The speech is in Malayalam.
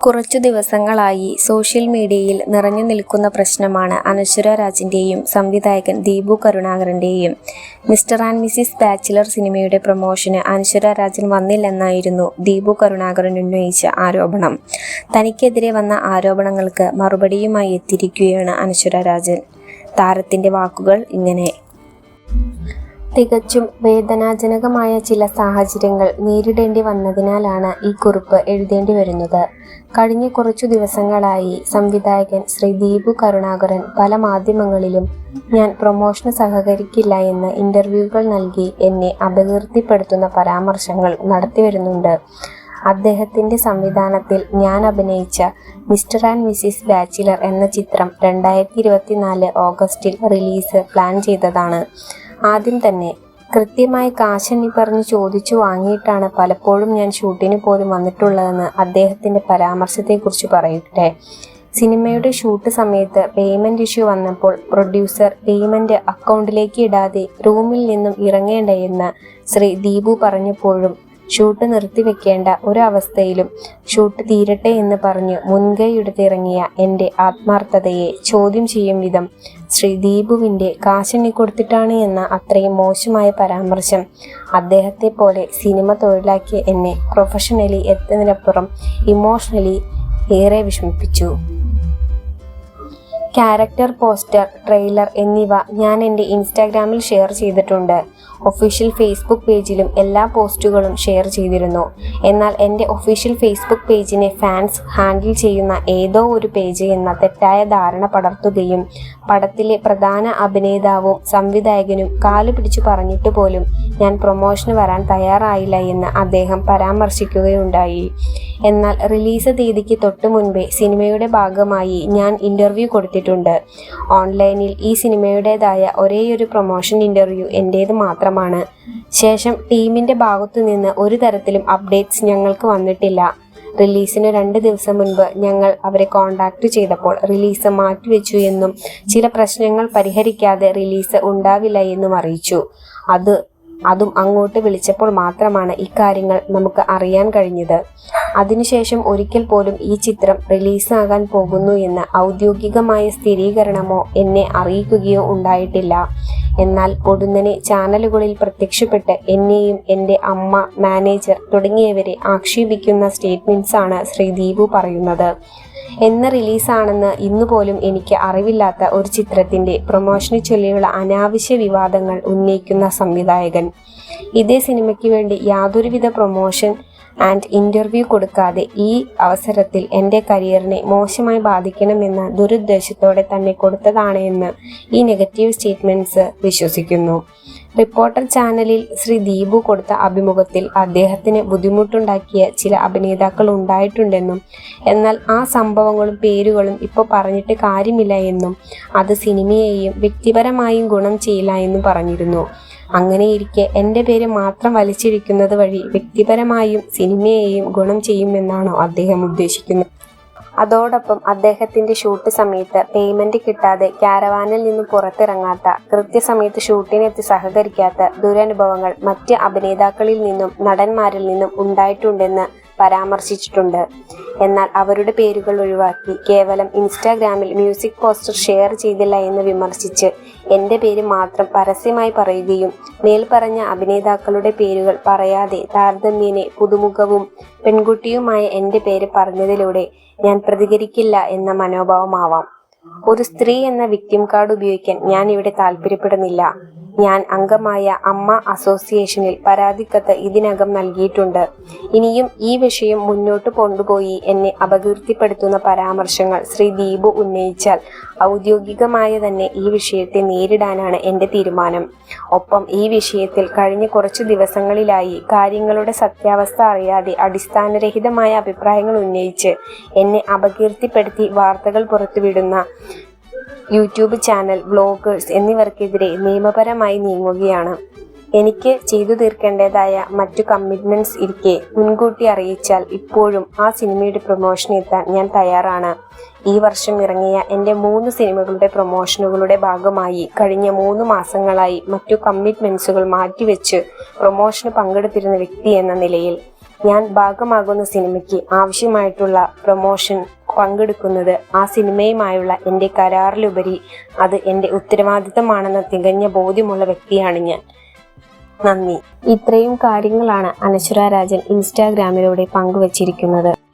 കുറച്ചു ദിവസങ്ങളായി സോഷ്യൽ മീഡിയയിൽ നിറഞ്ഞു നിൽക്കുന്ന പ്രശ്നമാണ് അനശ്വര രാജിന്റെയും സംവിധായകൻ ദീപു കരുണാകരന്റെയും മിസ്റ്റർ ആൻഡ് മിസിസ് ബാച്ചിലർ സിനിമയുടെ പ്രൊമോഷന് അനശ്വര രാജൻ വന്നില്ലെന്നായിരുന്നു ദീപു കരുണാകരൻ ഉന്നയിച്ച ആരോപണം. തനിക്കെതിരെ വന്ന ആരോപണങ്ങൾക്ക് മറുപടിയുമായി എത്തിയിരിക്കുകയാണ് അനശ്വര രാജൻ. താരത്തിന്റെ വാക്കുകൾ ഇങ്ങനെ തികച്ചും വേദനാജനകമായ ചില സാഹചര്യങ്ങൾ നേരിടേണ്ടി വന്നതിനാലാണ് ഈ കുറിപ്പ് എഴുതേണ്ടി വരുന്നത്. കഴിഞ്ഞ കുറച്ചു ദിവസങ്ങളായി സംവിധായകൻ ശ്രീ ദീപു കരുണാകരൻ പല മാധ്യമങ്ങളിലും ഞാൻ പ്രൊമോഷന് സഹകരിക്കില്ല എന്ന് ഇന്റർവ്യൂകൾ നൽകി എന്നെ അപകീർത്തിപ്പെടുത്തുന്ന പരാമർശങ്ങൾ നടത്തിവരുന്നുണ്ട് അദ്ദേഹത്തിന്റെ സംവിധാനത്തിൽ ഞാൻ അഭിനയിച്ച മിസ്റ്റർ ആൻഡ് മിസിസ് ബാച്ചിലർ എന്ന ചിത്രം രണ്ടായിരത്തി ഇരുപത്തിനാല് ഓഗസ്റ്റിൽ റിലീസ് പ്ലാൻ ചെയ്തതാണ്. ആദ്യം തന്നെ കൃത്യമായി കാശെണ്ണി പറഞ്ഞ് ചോദിച്ചു വാങ്ങിയിട്ടാണ് പലപ്പോഴും ഞാൻ ഷൂട്ടിന് പോലും വന്നിട്ടുള്ളതെന്ന് അദ്ദേഹത്തിന്റെ പരാമർശത്തെക്കുറിച്ച് പറയട്ടെ. സിനിമയുടെ ഷൂട്ട് സമയത്ത് പേയ്മെന്റ് ഇഷ്യൂ വന്നപ്പോൾ പ്രൊഡ്യൂസർ പേയ്മെന്റ് അക്കൗണ്ടിലേക്ക് ഇടാതെ റൂമിൽ നിന്നും ഇറങ്ങേണ്ടയെന്ന് ശ്രീ ദീപു പറഞ്ഞപ്പോഴും ഷൂട്ട് നിർത്തി നിർത്തിവെക്കേണ്ട ഒരവസ്ഥയിലും ഷൂട്ട് തീരട്ടെ എന്ന് പറഞ്ഞ് മുൻകൈയെടുത്തിറങ്ങിയ എന്റെ ആത്മാർത്ഥതയെ ചോദ്യം ചെയ്യും വിധം ശ്രീ ദീപുവിന്റെ കാശെണ്ണി കൊടുത്തിട്ടാണ് എന്ന അത്രയും മോശമായ പരാമർശം അദ്ദേഹത്തെ പോലെ സിനിമ തൊഴിലാക്കിയ എന്നെ പ്രൊഫഷണലി എത്തുന്നതിനപ്പുറം ഇമോഷണലി ഏറെ വിഷമിപ്പിച്ചു. ക്യാരക്ടർ പോസ്റ്റർ ട്രെയിലർ എന്നിവ ഞാൻ എന്റെ ഇൻസ്റ്റാഗ്രാമിൽ ഷെയർ ചെയ്തിട്ടുണ്ട്. ഒഫീഷ്യൽ ഫേസ്ബുക്ക് പേജിലും എല്ലാ പോസ്റ്റുകളും ഷെയർ ചെയ്തിരുന്നു. എന്നാൽ എന്റെ ഒഫീഷ്യൽ ഫേസ്ബുക്ക് പേജിനെ ഫാൻസ് ഹാൻഡിൽ ചെയ്യുന്ന ഏതോ ഒരു പേജ് എന്ന തെറ്റായ ധാരണ പടർത്തുകയും പടത്തിലെ പ്രധാന അഭിനേതാവും സംവിധായകനും കാലു പിടിച്ചു പറഞ്ഞിട്ട് പോലും ഞാൻ പ്രൊമോഷന് വരാൻ തയ്യാറായില്ല എന്ന് അദ്ദേഹം പരാമർശിക്കുകയുണ്ടായി. എന്നാൽ റിലീസ് തീയതിക്ക് തൊട്ടു മുൻപേ സിനിമയുടെ ഭാഗമായി ഞാൻ ഇന്റർവ്യൂ കൊടുത്തിട്ടുണ്ട് ഓൺലൈനിൽ ഈ സിനിമയുടേതായ ഒരേയൊരു പ്രൊമോഷൻ ഇന്റർവ്യൂ എന്റേത് മാത്രമാണ്. ശേഷം ടീമിന്റെ ഭാഗത്തു നിന്ന് ഒരു തരത്തിലും അപ്ഡേറ്റ്സ് ഞങ്ങൾക്ക് വന്നിട്ടില്ല. റിലീസിന് രണ്ട് ദിവസം മുൻപ് ഞങ്ങൾ അവരെ കോൺടാക്ട് ചെയ്തപ്പോൾ റിലീസ് മാറ്റിവെച്ചു എന്നും ചില പ്രശ്നങ്ങൾ പരിഹരിക്കാതെ റിലീസ് ഉണ്ടാവില്ല എന്നും അറിയിച്ചു. അത് അതും അങ്ങോട്ട് വിളിച്ചപ്പോൾ മാത്രമാണ് ഇക്കാര്യങ്ങൾ നമുക്ക് അറിയാൻ കഴിഞ്ഞത്. അതിനുശേഷം ഒരിക്കൽ പോലും ഈ ചിത്രം റിലീസാകാൻ പോകുന്നു എന്ന ഔദ്യോഗികമായ സ്ഥിരീകരണമോ എന്നെ അറിയിക്കുകയോ ഉണ്ടായിട്ടില്ല. എന്നാൽ പൊടുന്നനെ ചാനലുകളിൽ പ്രത്യക്ഷപ്പെട്ട് എന്നെയും എന്റെ അമ്മ മാനേജർ തുടങ്ങിയവരെ ആക്ഷേപിക്കുന്ന സ്റ്റേറ്റ്മെന്റ്സാണ് ആണ് ദീപു പറയുന്നത്. എന്ന് റിലീസാണെന്ന് ഇന്നു പോലും എനിക്ക് അറിവില്ലാത്ത ഒരു ചിത്രത്തിന്റെ പ്രൊമോഷനെ ചൊല്ലിയുള്ള അനാവശ്യ വിവാദങ്ങൾ ഉന്നയിക്കുന്ന സംവിധായകൻ. ഇതേ സിനിമയ്ക്ക് വേണ്ടി യാതൊരുവിധ പ്രൊമോഷൻ ആൻഡ് ഇന്റർവ്യൂ കൊടുക്കാതെ ഈ അവസരത്തിൽ എന്റെ കരിയറിനെ മോശമായി ബാധിക്കണമെന്ന് ദുരുദ്ദേശത്തോടെ തന്നെ കൊടുത്തതാണ് എന്ന് ഈ നെഗറ്റീവ് സ്റ്റേറ്റ്മെന്റ്സ് വിശ്വസിക്കുന്നു. റിപ്പോർട്ടർ ചാനലിൽ ശ്രീ ദീപു കൊടുത്ത അഭിമുഖത്തിൽ അദ്ദേഹത്തിന് ബുദ്ധിമുട്ടുണ്ടാക്കിയ ചില അഭിനേതാക്കൾ ഉണ്ടായിട്ടുണ്ടെന്നും എന്നാൽ ആ സംഭവങ്ങളും പേരുകളും ഇപ്പോൾ പറഞ്ഞിട്ട് കാര്യമില്ല എന്നും അത് സിനിമയെയും വ്യക്തിപരമായും ഗുണം ചെയ്യില്ല എന്നും പറഞ്ഞിരുന്നു. അങ്ങനെയിരിക്കെ എന്റെ പേര് മാത്രം വലിച്ചിരിക്കുന്നത് വഴി വ്യക്തിപരമായും സിനിമയെയും ഗുണം ചെയ്യുമെന്നാണോ അദ്ദേഹം ഉദ്ദേശിക്കുന്നത്. അതോടൊപ്പം അദ്ദേഹത്തിന്റെ ഷൂട്ട് സമയത്ത് പേയ്മെന്റ് കിട്ടാതെ ക്യാരവാനിൽ നിന്ന് പുറത്തിറങ്ങാത്ത കൃത്യസമയത്ത് ഷൂട്ടിനെത്തി സഹകരിക്കാത്ത ദുരനുഭവങ്ങൾ മറ്റ് അഭിനേതാക്കളിൽ നിന്നും നടന്മാരിൽ നിന്നും ഉണ്ടായിട്ടുണ്ടെന്ന് പരാമർശിച്ചിട്ടുണ്ട്. എന്നാൽ അവരുടെ പേരുകൾ ഒഴിവാക്കി കേവലം ഇൻസ്റ്റാഗ്രാമിൽ മ്യൂസിക് പോസ്റ്റർ ഷെയർ ചെയ്തില്ല എന്ന് വിമർശിച്ച് എന്റെ പേര് മാത്രം പരസ്യമായി പറയുകയും മേൽപ്പറഞ്ഞ അഭിനേതാക്കളുടെ പേരുകൾ പറയാതെ താരതമ്യേനെ പുതുമുഖവും പെൺകുട്ടിയുമായ എന്റെ പേര് പറഞ്ഞതിലൂടെ ഞാൻ പ്രതികരിക്കില്ല എന്ന മനോഭാവമാവാം. ഒരു സ്ത്രീ എന്ന വിക്ടിം കാർഡ് ഉപയോഗിക്കാൻ ഞാൻ ഇവിടെ താല്പര്യപ്പെടുന്നില്ല. ഞാൻ അംഗമായ അമ്മ അസോസിയേഷനിൽ പരാതിക്കത്ത് ഇതിനകം നൽകിയിട്ടുണ്ട്. ഇനിയും ഈ വിഷയം മുന്നോട്ട് കൊണ്ടുപോയി എന്നെ അപകീർത്തിപ്പെടുത്തുന്ന പരാമർശങ്ങൾ ശ്രീ ദീപു ഉന്നയിച്ചാൽ ഔദ്യോഗികമായ തന്നെ ഈ വിഷയത്തെ നേരിടാനാണ് എന്റെ തീരുമാനം. ഒപ്പം ഈ വിഷയത്തിൽ കഴിഞ്ഞ കുറച്ചു ദിവസങ്ങളിലായി കാര്യങ്ങളുടെ സത്യാവസ്ഥ അറിയാതെ അടിസ്ഥാനരഹിതമായ അഭിപ്രായങ്ങൾ ഉന്നയിച്ച് എന്നെ അപകീർത്തിപ്പെടുത്തി വാർത്തകൾ പുറത്തുവിടുന്ന യൂട്യൂബ് ചാനൽ വ്ളോഗേഴ്സ് എന്നിവർക്കെതിരെ നിയമപരമായി നീങ്ങുകയാണ്. എനിക്ക് ചെയ്തു തീർക്കേണ്ടതായ മറ്റു കമ്മിറ്റ്മെന്റ്സ് ഇരിക്കെ മുൻകൂട്ടി അറിയിച്ചാൽ ഇപ്പോഴും ആ സിനിമയുടെ പ്രൊമോഷൻ എത്താൻ ഞാൻ തയ്യാറാണ്. ഈ വർഷം ഇറങ്ങിയ എന്റെ മൂന്ന് സിനിമകളുടെ പ്രൊമോഷനുകളുടെ ഭാഗമായി കഴിഞ്ഞ മൂന്ന് മാസങ്ങളായി മറ്റു കമ്മിറ്റ്മെന്റ്സുകൾ മാറ്റിവെച്ച് പ്രൊമോഷന് പങ്കെടുത്തിരുന്ന വ്യക്തി എന്ന നിലയിൽ ഞാൻ ഭാഗമാകുന്ന സിനിമയ്ക്ക് ആവശ്യമായിട്ടുള്ള പ്രൊമോഷൻ പങ്കെടുക്കുന്നത്. ആ സിനിമയുമായുള്ള എന്റെ കരാറിലുപരി അത് എന്റെ ഉത്തരവാദിത്തമാണെന്ന തികഞ്ഞ ബോധ്യമുള്ള വ്യക്തിയാണ് ഞാൻ. നന്ദി. ഇത്രയും കാര്യങ്ങളാണ് അനശ്വര രാജൻ ഇൻസ്റ്റാഗ്രാമിലൂടെ പങ്കുവച്ചിരിക്കുന്നത്.